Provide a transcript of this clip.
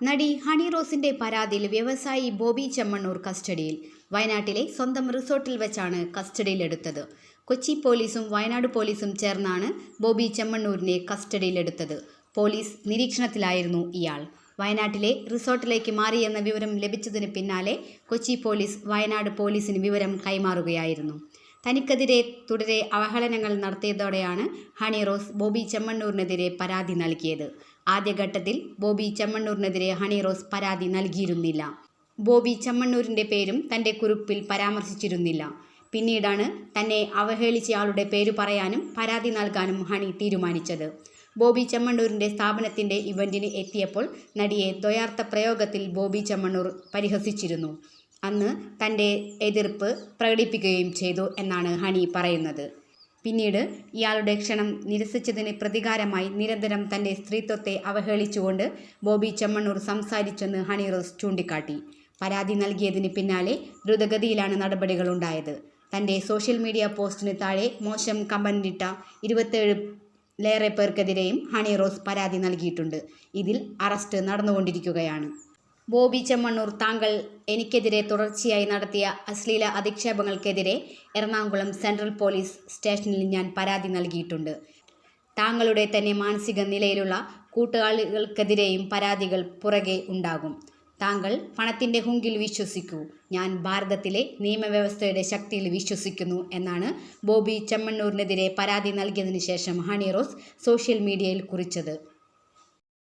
നടി ഹണി റോസിന്റെ പരാതിയിൽ വ്യവസായി ബോബി ചെമ്മണ്ണൂർ കസ്റ്റഡിയിൽ. വയനാട്ടിലെ സ്വന്തം റിസോർട്ടിൽ വെച്ചാണ് കസ്റ്റഡിയിലെടുത്തത്. കൊച്ചി പോലീസും വയനാട് പോലീസും ചേർന്നാണ് ബോബി ചെമ്മണ്ണൂരിനെ കസ്റ്റഡിയിലെടുത്തത്. പോലീസ് നിരീക്ഷണത്തിലായിരുന്നു ഇയാൾ. വയനാട്ടിലെ റിസോർട്ടിലേക്ക് മാറിയെന്ന വിവരം ലഭിച്ചതിന് പിന്നാലെ കൊച്ചി പോലീസ് വയനാട് പോലീസിന് വിവരം കൈമാറുകയായിരുന്നു. തനിക്കെതിരെ തുടരെ അവഹേളനങ്ങൾ നടത്തിയതോടെയാണ് ഹണി റോസ് ബോബി ചെമ്മണ്ണൂരിനെതിരെ പരാതി നൽകിയത്. ആദ്യഘട്ടത്തിൽ ബോബി ചെമ്മണ്ണൂരിനെതിരെ ഹണി റോസ് പരാതി നൽകിയിരുന്നില്ല. ബോബി ചെമ്മണ്ണൂരിന്റെ പേരും തന്റെ കുറിപ്പിൽ പരാമർശിച്ചിരുന്നില്ല. പിന്നീടാണ് തന്നെ അവഹേളിച്ചയാളുടെ പേര് പറയാനും പരാതി നൽകാനും ഹണി തീരുമാനിച്ചത്. ബോബി ചെമ്മണ്ണൂരിന്റെ സ്ഥാപനത്തിന്റെ ഇവന്റിന് എത്തിയപ്പോൾ നടിയെ ദ്വയാർത്ഥ പ്രയോഗത്തിൽ ബോബി ചെമ്മണ്ണൂർ പരിഹസിച്ചിരുന്നു. അന്ന് തന്റെ എതിർപ്പ് പ്രകടിപ്പിക്കുകയും ചെയ്തു എന്നാണ് ഹണി പറയുന്നത്. പിന്നീട് ഇയാളുടെ ക്ഷണം നിരസിച്ചതിന് പ്രതികാരമായി നിരന്തരം തന്റെ സ്ത്രീത്വത്തെ അവഹേളിച്ചുകൊണ്ട് ബോബി ചെമ്മണ്ണൂർ സംസാരിച്ചെന്ന് ഹണി റോസ് ചൂണ്ടിക്കാട്ടി. പരാതി നൽകിയതിന് പിന്നാലെ ദ്രുതഗതിയിലാണ് നടപടികളുണ്ടായത് തന്റെ സോഷ്യൽ മീഡിയ പോസ്റ്റിന് താഴെ മോശം കമ്പനിട്ട ഇരുപത്തേഴ് ലേറെ പേർക്കെതിരെയും ഹണി റോസ് പരാതി നൽകിയിട്ടുണ്ട്. ഇതിൽ അറസ്റ്റ് നടന്നുകൊണ്ടിരിക്കുകയാണ്. ബോബി ചെമ്മണ്ണൂർ താങ്കൾ എനിക്കെതിരെ തുടർച്ചയായി നടത്തിയ അശ്ലീല അധിക്ഷേപങ്ങൾക്കെതിരെ എറണാകുളം സെൻട്രൽ പോലീസ് സ്റ്റേഷനിൽ ഞാൻ പരാതി നൽകിയിട്ടുണ്ട്. താങ്കളുടെ തന്നെ മാനസിക നിലയിലുള്ള കൂട്ടുകാളികൾക്കെതിരെയും പരാതികൾ പുറകെ ഉണ്ടാകും. താങ്കൾ പണത്തിന്റെ ഹുങ്കിൽ വിശ്വസിക്കൂ. ഞാൻ ഭാരതത്തിലെ നിയമവ്യവസ്ഥയുടെ ശക്തിയിൽ വിശ്വസിക്കുന്നു എന്നാണ് ബോബി ചെമ്മണ്ണൂരിനെതിരെ പരാതി നൽകിയതിനു ശേഷം ഹണി റോസ് സോഷ്യൽ മീഡിയയിൽ കുറിച്ചത്.